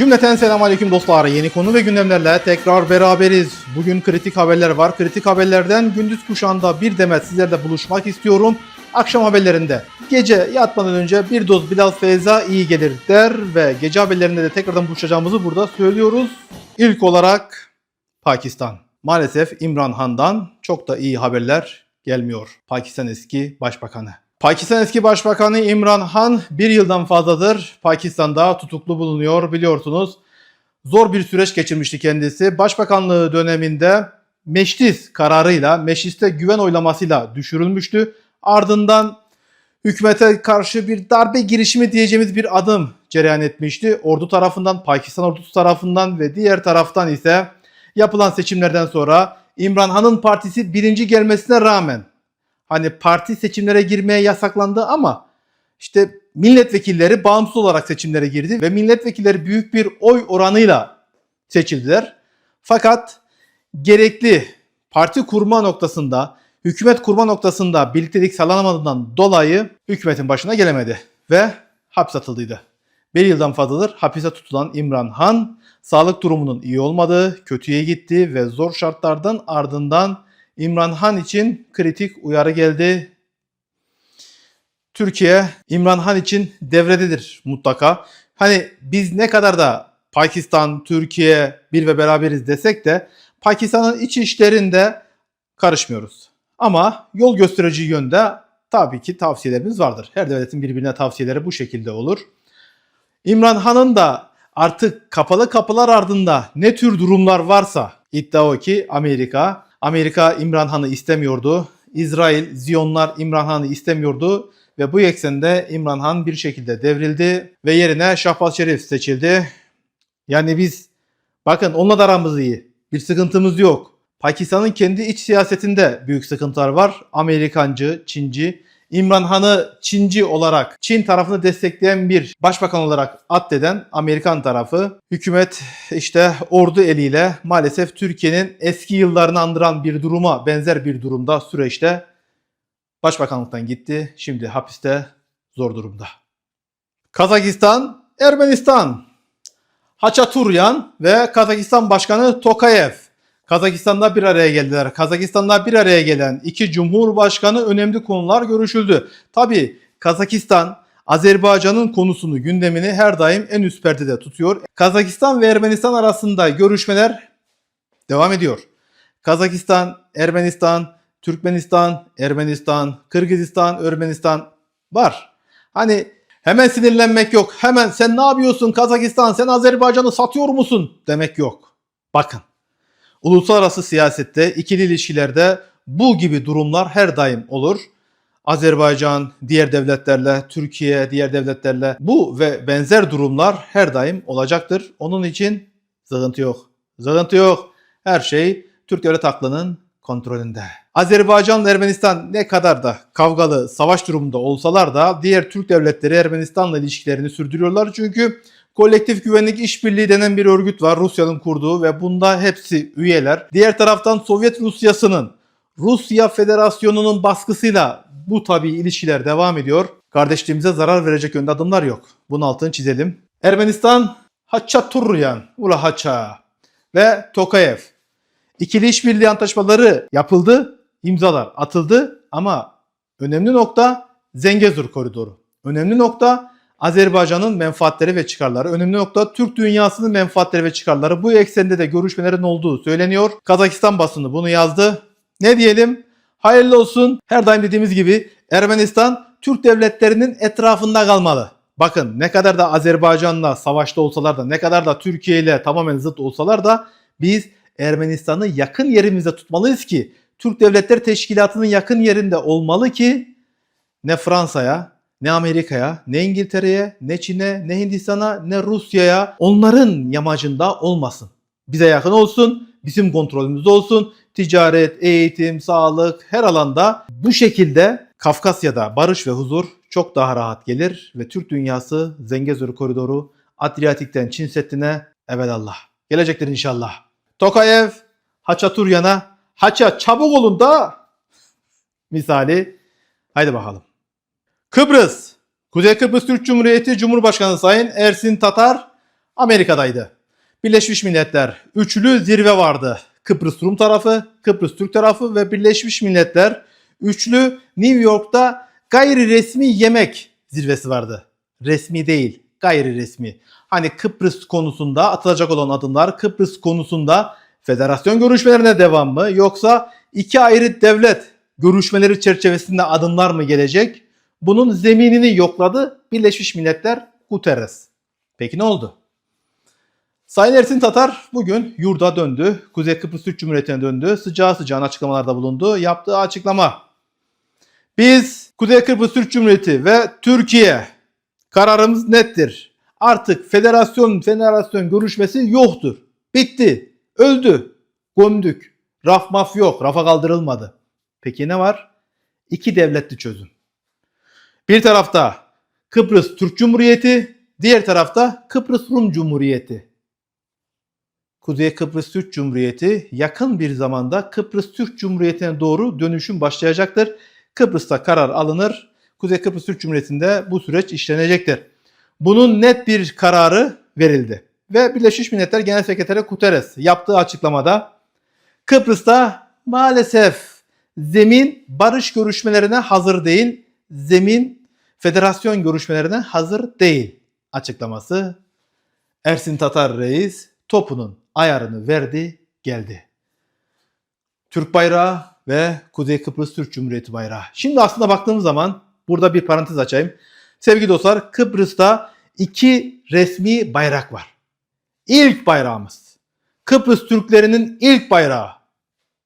Cümleten selamünaleyküm dostlar. Yeni konu ve gündemlerle tekrar beraberiz. Bugün kritik haberler var. Kritik haberlerden gündüz kuşağında bir demet sizlerle buluşmak istiyorum. Akşam haberlerinde gece yatmadan önce bir doz Bilal Feyza iyi gelir der ve gece haberlerinde de tekrardan buluşacağımızı burada söylüyoruz. İlk olarak Pakistan. Maalesef İmran Han'dan çok da iyi haberler gelmiyor. Pakistan eski başbakanı. Pakistan eski başbakanı İmran Han bir yıldan fazladır Pakistan'da tutuklu bulunuyor biliyorsunuz. Zor bir süreç geçirmişti kendisi. Başbakanlığı döneminde meclis kararıyla, mecliste güven oylamasıyla düşürülmüştü. Ardından hükümete karşı bir darbe girişimi diyeceğimiz bir adım cereyan etmişti. Ordu tarafından, Pakistan ordusu tarafından ve diğer taraftan ise yapılan seçimlerden sonra İmran Han'ın partisi birinci gelmesine rağmen hani parti seçimlere girmeye yasaklandı ama işte milletvekilleri bağımsız olarak seçimlere girdi ve milletvekilleri büyük bir oy oranıyla seçildiler. Fakat gerekli parti kurma noktasında, hükümet kurma noktasında birliktelik sağlanamadığından dolayı hükümetin başına gelemedi ve hapse atıldıydı. Bir yıldan fazladır hapise tutulan İmran Han, sağlık durumunun iyi olmadığı, kötüye gitti ve zor şartlardan ardından İmran Han için kritik uyarı geldi. Türkiye İmran Han için devrededir mutlaka. Hani biz ne kadar da Pakistan, Türkiye bir ve beraberiz desek de Pakistan'ın iç işlerinde karışmıyoruz. Ama yol gösterici yönde tabii ki tavsiyelerimiz vardır. Her devletin birbirine tavsiyeleri bu şekilde olur. İmran Han'ın da artık kapalı kapılar ardında ne tür durumlar varsa iddia o ki Amerika Amerika İmran Han'ı istemiyordu. İsrail, Ziyonlar İmran Han'ı istemiyordu ve bu eksende İmran Han bir şekilde devrildi ve yerine Şahbaz Şerif seçildi. Yani biz bakın onunla da aramız iyi. Bir sıkıntımız yok. Pakistan'ın kendi iç siyasetinde büyük sıkıntılar var. Amerikancı, Çinci. İmran Han'ı Çinci olarak Çin tarafını destekleyen bir başbakan olarak addeden Amerikan tarafı hükümet işte ordu eliyle maalesef Türkiye'nin eski yıllarını andıran bir duruma benzer bir durumda süreçte başbakanlıktan gitti. Şimdi hapiste zor durumda. Kazakistan, Ermenistan. Haçaturyan ve Kazakistan Başkanı Tokayev Kazakistan'da bir araya geldiler. Kazakistan'da bir araya gelen iki cumhurbaşkanı önemli konular görüşüldü. Tabi Kazakistan Azerbaycan'ın konusunu gündemini her daim en üst perdede tutuyor. Kazakistan ve Ermenistan arasında görüşmeler devam ediyor. Kazakistan, Ermenistan, Türkmenistan, Ermenistan, Kırgızistan, Ermenistan var. Hani hemen sinirlenmek yok. Hemen sen ne yapıyorsun Kazakistan, sen Azerbaycan'ı satıyor musun demek yok. Bakın Uluslararası siyasette, ikili ilişkilerde bu gibi durumlar her daim olur. Azerbaycan, diğer devletlerle, Türkiye, diğer devletlerle bu ve benzer durumlar her daim olacaktır. Onun için sıkıntı yok. Sıkıntı yok. Her şey Türk devlet aklının kontrolünde. Azerbaycan Ermenistan ne kadar da kavgalı savaş durumunda olsalar da diğer Türk devletleri Ermenistan'la ilişkilerini sürdürüyorlar. Çünkü Kolektif Güvenlik İşbirliği denen bir örgüt var Rusya'nın kurduğu ve bunda hepsi üyeler. Diğer taraftan Sovyet Rusyası'nın Rusya Federasyonu'nun baskısıyla bu tabi ilişkiler devam ediyor. Kardeşliğimize zarar verecek yönde adımlar yok. Bunun altını çizelim. Ermenistan Haçaturyan, Ula Haça ve Tokayev. İkili işbirliği antlaşmaları yapıldı, imzalar atıldı ama önemli nokta Zengezur koridoru. Önemli nokta Azerbaycan'ın menfaatleri ve çıkarları. Önemli nokta Türk dünyasının menfaatleri ve çıkarları. Bu eksende de görüşmelerin olduğu söyleniyor. Kazakistan basını bunu yazdı. Ne diyelim? Hayırlı olsun. Her daim dediğimiz gibi Ermenistan Türk devletlerinin etrafında kalmalı. Bakın ne kadar da Azerbaycan'la savaşta olsalar da ne kadar da Türkiye ile tamamen zıt olsalar da biz Ermenistan'ı yakın yerimizde tutmalıyız ki Türk Devletleri Teşkilatı'nın yakın yerinde olmalı ki ne Fransa'ya ne Amerika'ya, ne İngiltere'ye, ne Çin'e, ne Hindistan'a, ne Rusya'ya onların yamacında olmasın. Bize yakın olsun, bizim kontrolümüzde olsun. Ticaret, eğitim, sağlık her alanda bu şekilde Kafkasya'da barış ve huzur çok daha rahat gelir ve Türk dünyası Zengezur koridoru Adriyatik'ten Çin Seddi'ne evelallah. Gelecektir inşallah. Tokayev, Haçaturyan'a Haça çabuk olun da misali. Haydi bakalım. Kıbrıs. Kuzey Kıbrıs Türk Cumhuriyeti Cumhurbaşkanı Sayın Ersin Tatar Amerika'daydı. Birleşmiş Milletler üçlü zirve vardı. Kıbrıs Rum tarafı, Kıbrıs Türk tarafı ve Birleşmiş Milletler üçlü New York'ta gayri resmi yemek zirvesi vardı. Resmi değil, gayri resmi. Hani Kıbrıs konusunda atılacak olan adımlar Kıbrıs konusunda federasyon görüşmelerine devam mı yoksa iki ayrı devlet görüşmeleri çerçevesinde adımlar mı gelecek? Bunun zeminini yokladı Birleşmiş Milletler Guterres. Peki ne oldu? Sayın Ersin Tatar bugün yurda döndü. Kuzey Kıbrıs Türk Cumhuriyeti'ne döndü. Sıcağı sıcağına açıklamalarda bulundu. Yaptığı açıklama. Biz Kuzey Kıbrıs Türk Cumhuriyeti ve Türkiye kararımız nettir. Artık federasyon federasyon görüşmesi yoktur. Bitti. Öldü. Gömdük. Raf maf yok. Rafa kaldırılmadı. Peki ne var? İki devletli çözüm. Bir tarafta Kıbrıs Türk Cumhuriyeti, diğer tarafta Kıbrıs Rum Cumhuriyeti. Kuzey Kıbrıs Türk Cumhuriyeti yakın bir zamanda Kıbrıs Türk Cumhuriyeti'ne doğru dönüşüm başlayacaktır. Kıbrıs'ta karar alınır. Kuzey Kıbrıs Türk Cumhuriyeti'nde bu süreç işlenecektir. Bunun net bir kararı verildi. Ve Birleşmiş Milletler Genel Sekreteri Guterres yaptığı açıklamada Kıbrıs'ta maalesef zemin barış görüşmelerine hazır değil, zemin federasyon görüşmelerine hazır değil açıklaması. Ersin Tatar Reis topunun ayarını verdi, geldi. Türk bayrağı ve Kuzey Kıbrıs Türk Cumhuriyeti bayrağı. Şimdi aslında baktığımız zaman burada bir parantez açayım. Sevgili dostlar Kıbrıs'ta iki resmi bayrak var. İlk bayrağımız. Kıbrıs Türklerinin ilk bayrağı.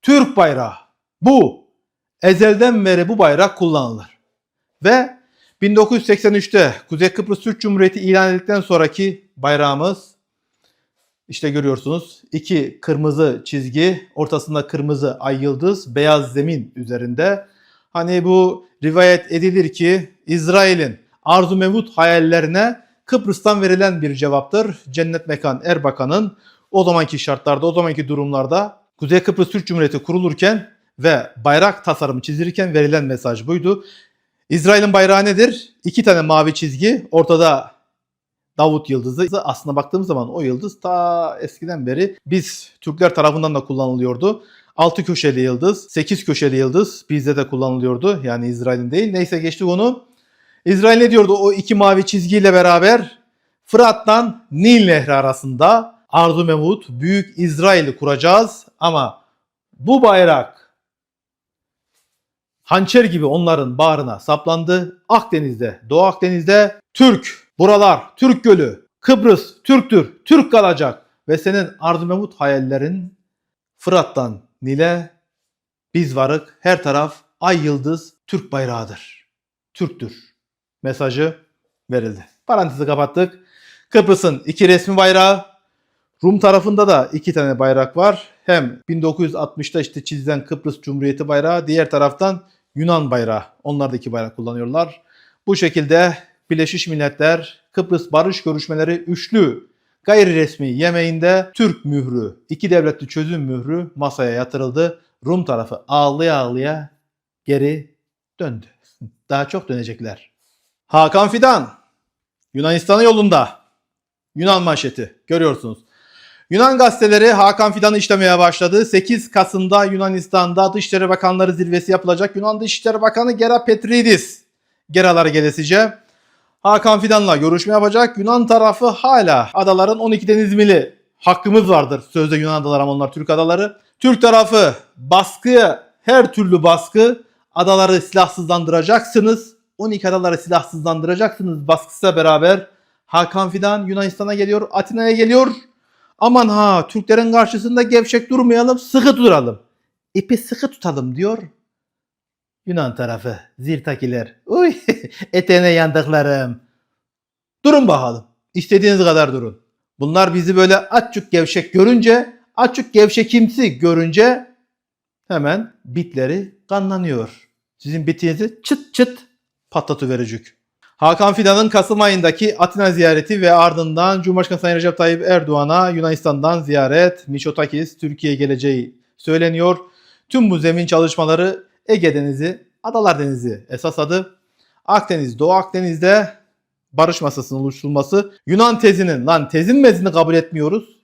Türk bayrağı. Bu. Ezelden beri bu bayrak kullanılır. Ve 1983'te Kuzey Kıbrıs Türk Cumhuriyeti ilan edildikten sonraki bayrağımız işte görüyorsunuz iki kırmızı çizgi, ortasında kırmızı ay yıldız, beyaz zemin üzerinde. Hani bu rivayet edilir ki İsrail'in arzu mevut hayallerine Kıbrıs'tan verilen bir cevaptır. Cennet Mekan Erbakan'ın o zamanki şartlarda, o zamanki durumlarda Kuzey Kıbrıs Türk Cumhuriyeti kurulurken ve bayrak tasarımı çizilirken verilen mesaj buydu. İsrail'in bayrağı nedir? İki tane mavi çizgi, ortada Davut yıldızı. Aslında baktığımız zaman o yıldız ta eskiden beri biz Türkler tarafından da kullanılıyordu. 6 köşeli yıldız, 8 köşeli yıldız bizde de kullanılıyordu. Yani İsrail'in değil. Neyse geçtik onu. İsrail ne diyordu o iki mavi çizgiyle beraber? Fırat'tan Nil Nehri arasında Arzu Mevut Büyük İsrail'i kuracağız ama bu bayrak hançer gibi onların bağrına saplandı. Akdeniz'de, Doğu Akdeniz'de Türk, buralar Türk Gölü, Kıbrıs Türktür, Türk kalacak ve senin Arzu Mevut hayallerin Fırat'tan Nil'e biz varık her taraf ay yıldız Türk bayrağıdır. Türktür mesajı verildi. Parantezi kapattık. Kıbrıs'ın iki resmi bayrağı, Rum tarafında da iki tane bayrak var. Hem 1960'ta işte çizilen Kıbrıs Cumhuriyeti bayrağı, diğer taraftan Yunan bayrağı. Onlar da iki bayrak kullanıyorlar. Bu şekilde Birleşmiş Milletler Kıbrıs Barış Görüşmeleri üçlü gayri resmi yemeğinde Türk mührü, iki devletli çözüm mührü masaya yatırıldı. Rum tarafı ağlaya ağlaya geri döndü. Daha çok dönecekler. Hakan Fidan Yunanistan'a yolunda. Yunan manşeti görüyorsunuz. Yunan gazeteleri Hakan Fidan'ı işlemeye başladı. 8 Kasım'da Yunanistan'da Dışişleri Bakanları zirvesi yapılacak. Yunan Dışişleri Bakanı Gera Petridis Geralara gelesice Hakan Fidan'la görüşme yapacak. Yunan tarafı hala adaların 12 deniz mili hakkımız vardır. Sözde Yunan adaları ama onlar Türk adaları. Türk tarafı baskı, her türlü baskı adaları silahsızlandıracaksınız. 12 adaları silahsızlandıracaksınız baskısıyla beraber Hakan Fidan Yunanistan'a geliyor, Atina'ya geliyor. Aman ha Türklerin karşısında gevşek durmayalım, sıkı duralım. İpi sıkı tutalım diyor. Yunan tarafı, zirtakiler. Uy eteğine yandıklarım. Durun bakalım. İstediğiniz kadar durun. Bunlar bizi böyle açık gevşek görünce, açık gevşekimsi görünce hemen bitleri kanlanıyor. Sizin bitinizi çıt çıt patlatıverecek. Hakan Fidan'ın Kasım ayındaki Atina ziyareti ve ardından Cumhurbaşkanı Sayın Recep Tayyip Erdoğan'a Yunanistan'dan ziyaret, Miçotakis Türkiye'ye geleceği söyleniyor. Tüm bu zemin çalışmaları Ege Denizi, Adalar Denizi esas adı. Akdeniz, Doğu Akdeniz'de barış masasının oluşturulması, Yunan tezinin lan tezin mezini kabul etmiyoruz.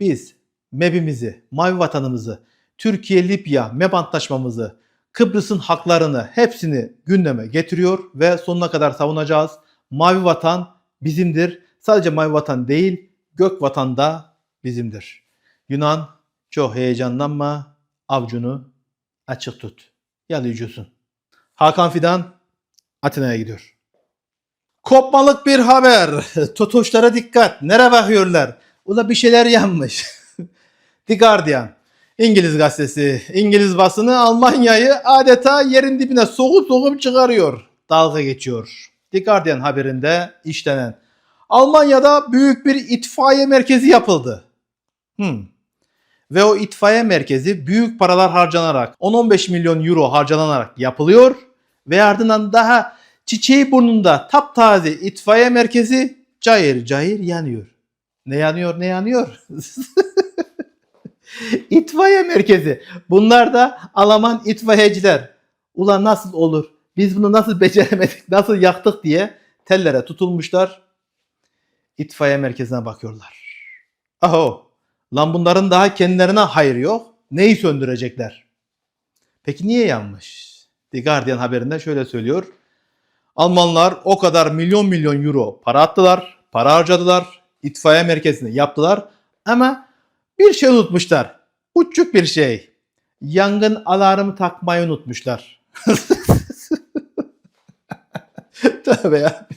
Biz MEB'imizi, mavi vatanımızı, Türkiye-Libya MEB antlaşmamızı, Kıbrıs'ın haklarını hepsini gündeme getiriyor ve sonuna kadar savunacağız. Mavi vatan bizimdir. Sadece mavi vatan değil, gök vatan da bizimdir. Yunan çok heyecanlanma, avcunu açık tut. Yalayıcısın. Hakan Fidan Atina'ya gidiyor. Kopmalık bir haber. Totoşlara dikkat. Nere bakıyorlar? Ula bir şeyler yanmış. The Guardian. İngiliz gazetesi. İngiliz basını Almanya'yı adeta yerin dibine sokup sokup çıkarıyor. Dalga geçiyor. The Guardian haberinde işlenen. Almanya'da büyük bir itfaiye merkezi yapıldı. Hmm. Ve o itfaiye merkezi büyük paralar harcanarak 10-15 milyon euro harcanarak yapılıyor ve ardından daha çiçeği burnunda taptaze itfaiye merkezi cayır cayır yanıyor. Ne yanıyor ne yanıyor? itfaiye merkezi. Bunlar da Alman itfaiyeciler. Ulan nasıl olur? Biz bunu nasıl beceremedik, nasıl yaktık diye tellere tutulmuşlar. İtfaiye merkezine bakıyorlar. Aho, lan bunların daha kendilerine hayır yok. Neyi söndürecekler? Peki niye yanmış? The Guardian haberinde şöyle söylüyor. Almanlar o kadar milyon milyon euro para attılar, para harcadılar, itfaiye merkezini yaptılar ama bir şey unutmuşlar. Uçuk bir şey. Yangın alarmı takmayı unutmuşlar. Tövbe ya.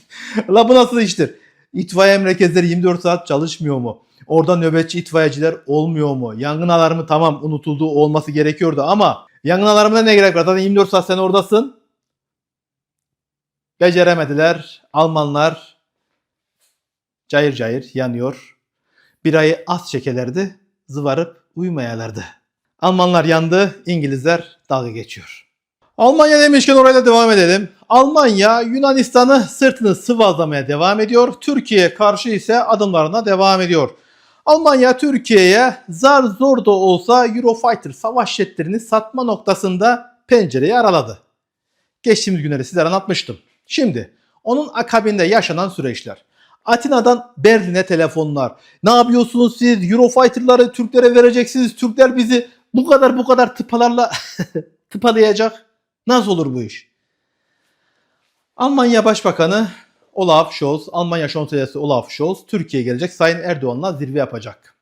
La bu nasıl iştir? İtfaiye merkezleri 24 saat çalışmıyor mu? Orada nöbetçi itfaiyeciler olmuyor mu? Yangın alarmı tamam unutulduğu olması gerekiyordu ama yangın alarmına ne gerek var? Zaten 24 saat sen oradasın. Beceremediler. Almanlar cayır cayır yanıyor. Bir ayı az çekelerdi, zıvarıp uyumayalardı. Almanlar yandı, İngilizler dalga geçiyor. Almanya demişken orayla devam edelim. Almanya Yunanistan'ı sırtını sıvazlamaya devam ediyor. Türkiye karşı ise adımlarına devam ediyor. Almanya Türkiye'ye zar zor da olsa Eurofighter savaş jetlerini satma noktasında pencereyi araladı. Geçtiğimiz günleri sizlere anlatmıştım. Şimdi onun akabinde yaşanan süreçler. Atina'dan Berlin'e telefonlar. Ne yapıyorsunuz siz? Eurofighter'ları Türklere vereceksiniz. Türkler bizi bu kadar bu kadar tıpalarla tıpalayacak. Nasıl olur bu iş? Almanya Başbakanı Olaf Scholz, Almanya Şansölyesi Olaf Scholz Türkiye'ye gelecek. Sayın Erdoğan'la zirve yapacak.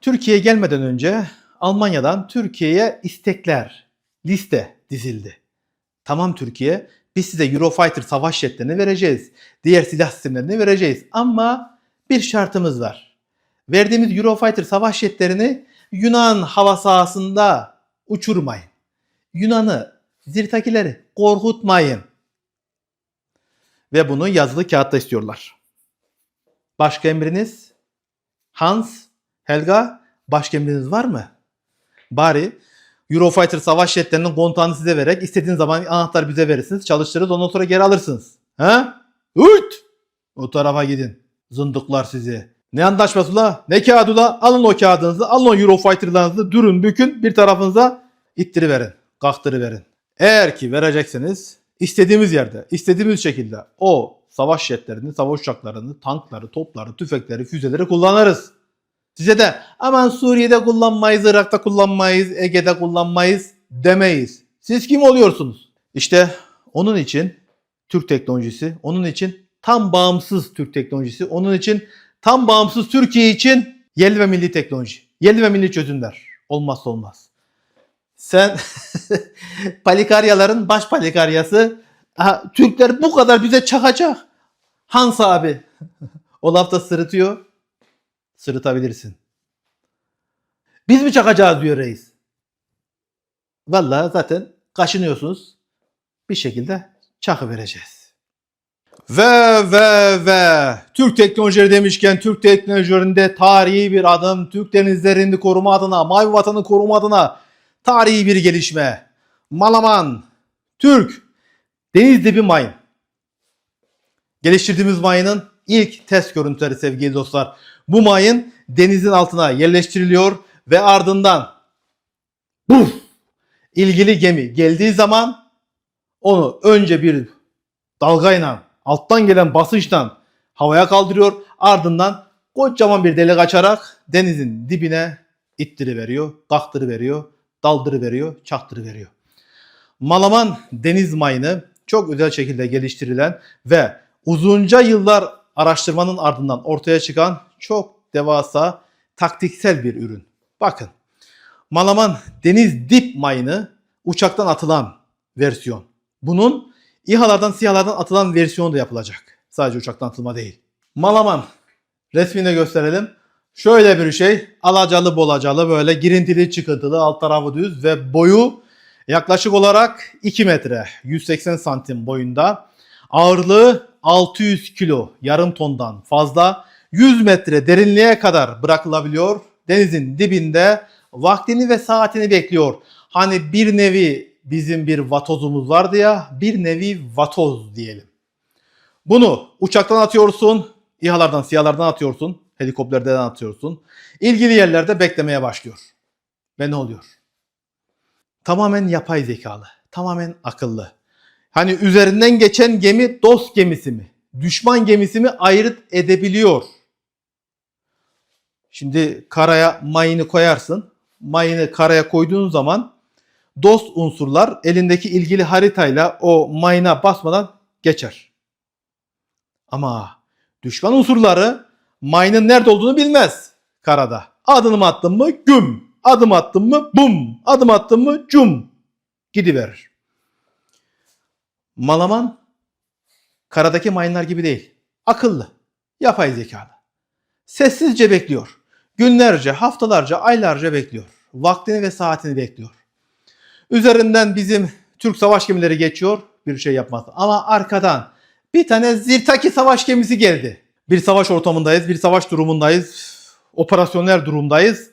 Türkiye'ye gelmeden önce Almanya'dan Türkiye'ye istekler, liste dizildi. Tamam Türkiye, biz size Eurofighter savaş jetlerini vereceğiz. Diğer silah sistemlerini vereceğiz. Ama bir şartımız var. Verdiğimiz Eurofighter savaş jetlerini Yunan hava sahasında uçurmayın. Yunan'ı, Zirtakileri korkutmayın. Ve bunu yazılı kağıtta istiyorlar. Başka emriniz? Hans, Helga, başka emriniz var mı? Bari Eurofighter savaş jetlerinin kontağını size vererek istediğiniz zaman anahtar bize verirsiniz. Çalıştırırız ondan sonra geri alırsınız. Ha? Üt! O tarafa gidin. Zındıklar sizi. Ne anlaşması la? Ne kağıdı la? Alın o kağıdınızı, alın o Eurofighter'larınızı, dürün bükün bir tarafınıza ittiriverin, kaktırıverin. Eğer ki verecekseniz istediğimiz yerde, istediğimiz şekilde o savaş jetlerini, savaş uçaklarını, tankları, topları, tüfekleri, füzeleri kullanırız. Size de aman Suriye'de kullanmayız, Irak'ta kullanmayız, Ege'de kullanmayız demeyiz. Siz kim oluyorsunuz? İşte onun için Türk teknolojisi, onun için tam bağımsız Türk teknolojisi, onun için tam bağımsız Türkiye için yerli ve milli teknoloji, yerli ve milli çözümler olmazsa olmaz. Sen palikaryaların baş palikaryası aha, Türkler bu kadar bize çakacak. Hans abi. o lafta sırıtıyor. Sırıtabilirsin. Biz mi çakacağız diyor reis. Vallahi zaten kaşınıyorsunuz. Bir şekilde çakı vereceğiz. Ve ve ve Türk teknolojileri demişken Türk teknolojilerinde tarihi bir adım Türk denizlerini koruma adına, mavi vatanı koruma adına tarihi bir gelişme. Malaman, Türk, deniz dibi mayın. Geliştirdiğimiz mayının ilk test görüntüleri sevgili dostlar. Bu mayın denizin altına yerleştiriliyor ve ardından buf, ilgili gemi geldiği zaman onu önce bir dalgayla alttan gelen basınçtan havaya kaldırıyor. Ardından kocaman bir delik açarak denizin dibine ittiriveriyor, kaktırıveriyor, daldırıveriyor, çaktırıveriyor. Malaman deniz mayını çok özel şekilde geliştirilen ve uzunca yıllar araştırmanın ardından ortaya çıkan çok devasa taktiksel bir ürün. Bakın Malaman deniz dip mayını uçaktan atılan versiyon. Bunun İHA'lardan SİHA'lardan atılan versiyonu da yapılacak. Sadece uçaktan atılma değil. Malaman resmini gösterelim. Şöyle bir şey alacalı bolacalı böyle girintili çıkıntılı alt tarafı düz ve boyu yaklaşık olarak 2 metre 180 santim boyunda. Ağırlığı 600 kilo yarım tondan fazla 100 metre derinliğe kadar bırakılabiliyor. Denizin dibinde vaktini ve saatini bekliyor. Hani bir nevi bizim bir vatozumuz vardı ya bir nevi vatoz diyelim. Bunu uçaktan atıyorsun, İHA'lardan, SİHA'lardan atıyorsun, helikopterden atıyorsun. İlgili yerlerde beklemeye başlıyor. Ve ne oluyor? Tamamen yapay zekalı, tamamen akıllı. Hani üzerinden geçen gemi dost gemisi mi, düşman gemisi mi ayırt edebiliyor. Şimdi karaya mayını koyarsın. Mayını karaya koyduğun zaman dost unsurlar elindeki ilgili haritayla o mayına basmadan geçer. Ama düşman unsurları mayının nerede olduğunu bilmez karada. Adını attın mı güm, adım attın mı bum, adım attın mı cum gidiverir. Malaman karadaki mayınlar gibi değil. Akıllı, yapay zekalı. Sessizce bekliyor. Günlerce, haftalarca, aylarca bekliyor. Vaktini ve saatini bekliyor. Üzerinden bizim Türk savaş gemileri geçiyor. Bir şey yapmaz. Ama arkadan bir tane Zirtaki savaş gemisi geldi. Bir savaş ortamındayız, bir savaş durumundayız. Operasyonel durumdayız.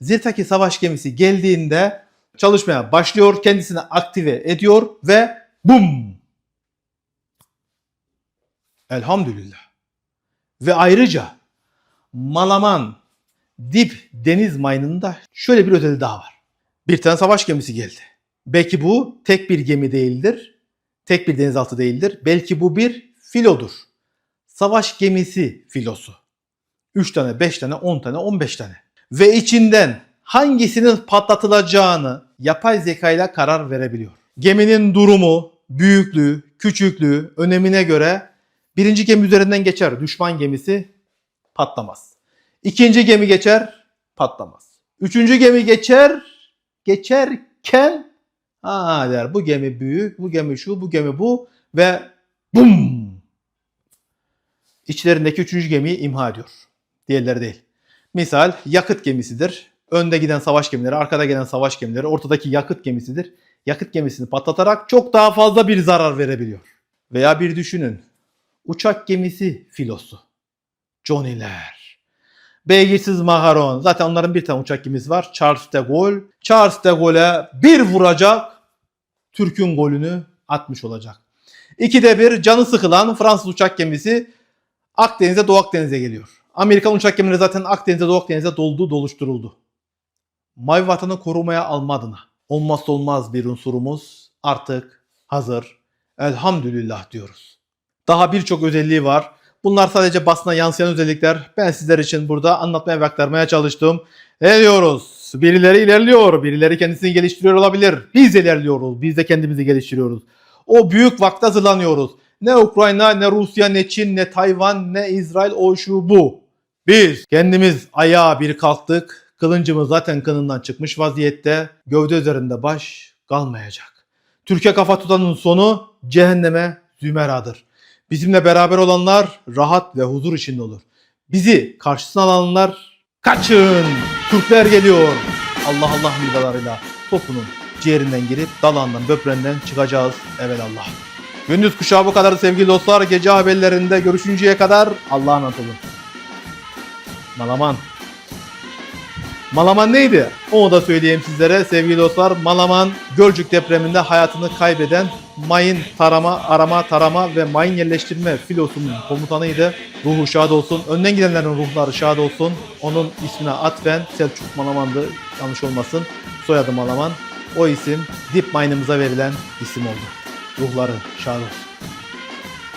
Zirtaki savaş gemisi geldiğinde çalışmaya başlıyor, kendisini aktive ediyor ve bum! Elhamdülillah. Ve ayrıca Malaman dip deniz mayınında şöyle bir özelliği daha var. Bir tane savaş gemisi geldi. Belki bu tek bir gemi değildir. Tek bir denizaltı değildir. Belki bu bir filodur. Savaş gemisi filosu. 3 tane, 5 tane, 10 tane, 15 tane. Ve içinden hangisinin patlatılacağını yapay zeka ile karar verebiliyor. Geminin durumu, büyüklüğü, küçüklüğü, önemine göre birinci gemi üzerinden geçer. Düşman gemisi patlamaz. İkinci gemi geçer, patlamaz. Üçüncü gemi geçer, geçerken ha der bu gemi büyük, bu gemi şu, bu gemi bu ve bum! İçlerindeki üçüncü gemiyi imha ediyor. Diğerleri değil. Misal yakıt gemisidir. Önde giden savaş gemileri, arkada gelen savaş gemileri, ortadaki yakıt gemisidir. Yakıt gemisini patlatarak çok daha fazla bir zarar verebiliyor. Veya bir düşünün. Uçak gemisi filosu. Johnny'ler. Beygirsiz Maharon. Zaten onların bir tane uçak gemisi var. Charles de Gaulle. Charles de Gaulle'e bir vuracak. Türk'ün golünü atmış olacak. İkide bir canı sıkılan Fransız uçak gemisi Akdeniz'e Doğu Akdeniz'e geliyor. Amerikan uçak gemileri zaten Akdeniz'e Doğu Akdeniz'e doldu doluşturuldu. Mavi vatanı korumaya alma adına olmazsa olmaz bir unsurumuz artık hazır. Elhamdülillah diyoruz. Daha birçok özelliği var. Bunlar sadece basına yansıyan özellikler. Ben sizler için burada anlatmaya ve aktarmaya çalıştım. Ne diyoruz? Birileri ilerliyor, birileri kendisini geliştiriyor olabilir. Biz ilerliyoruz, biz de kendimizi geliştiriyoruz. O büyük vakte hazırlanıyoruz. Ne Ukrayna, ne Rusya, ne Çin, ne Tayvan, ne İsrail o şu bu. Biz kendimiz ayağa bir kalktık. Kılıncımız zaten kınından çıkmış vaziyette. Gövde üzerinde baş kalmayacak. Türkiye kafa tutanın sonu cehenneme zümeradır. Bizimle beraber olanlar rahat ve huzur içinde olur. Bizi karşısına alanlar kaçın. Türkler geliyor. Allah Allah midalarıyla topunun ciğerinden girip dalağından böbrenden çıkacağız evelallah. Gündüz kuşağı bu kadar sevgili dostlar. Gece haberlerinde görüşünceye kadar Allah'a emanet olun. Malaman. Malaman neydi? Onu da söyleyeyim sizlere sevgili dostlar. Malaman Gölcük depreminde hayatını kaybeden mayın tarama, arama, tarama ve mayın yerleştirme filosunun komutanıydı. Ruhu şad olsun. Önden gidenlerin ruhları şad olsun. Onun ismine atfen Selçuk Malaman'dı. Yanlış olmasın. Soyadı Malaman. O isim Dip Mine'ımıza verilen isim oldu. Ruhları şad olsun.